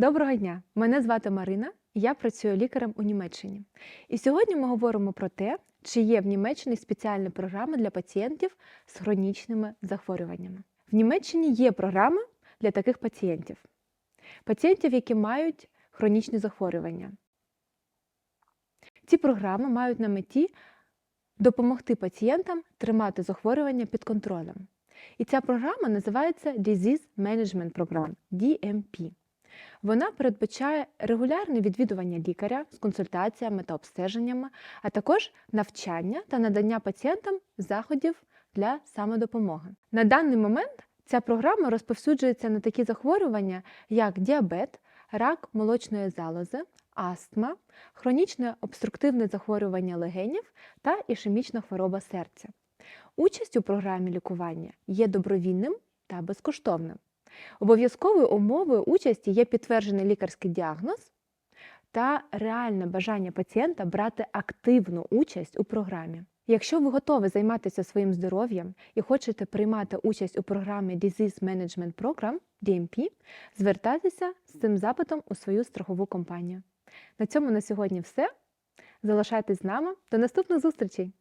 Доброго дня! Мене звати Марина, я працюю лікарем у Німеччині. І сьогодні ми говоримо про те, чи є в Німеччині спеціальні програми для пацієнтів з хронічними захворюваннями. В Німеччині є програми для таких пацієнтів, пацієнтів, які мають хронічні захворювання. Ці програми мають на меті допомогти пацієнтам тримати захворювання під контролем. І ця програма називається Disease Management Program DMP. Вона передбачає регулярне відвідування лікаря з консультаціями та обстеженнями, а також навчання та надання пацієнтам заходів для самодопомоги. На даний момент ця програма розповсюджується на такі захворювання, як діабет, рак молочної залози, астма, хронічне обструктивне захворювання легенів та ішемічна хвороба серця. Участь у програмі лікування є добровільним та безкоштовним. Обов'язковою умовою участі є підтверджений лікарський діагноз та реальне бажання пацієнта брати активну участь у програмі. Якщо ви готові займатися своїм здоров'ям і хочете приймати участь у програмі Disease Management Program DMP, звертайтеся з цим запитом у свою страхову компанію. На цьому на сьогодні все. Залишайтесь з нами. До наступних зустрічей!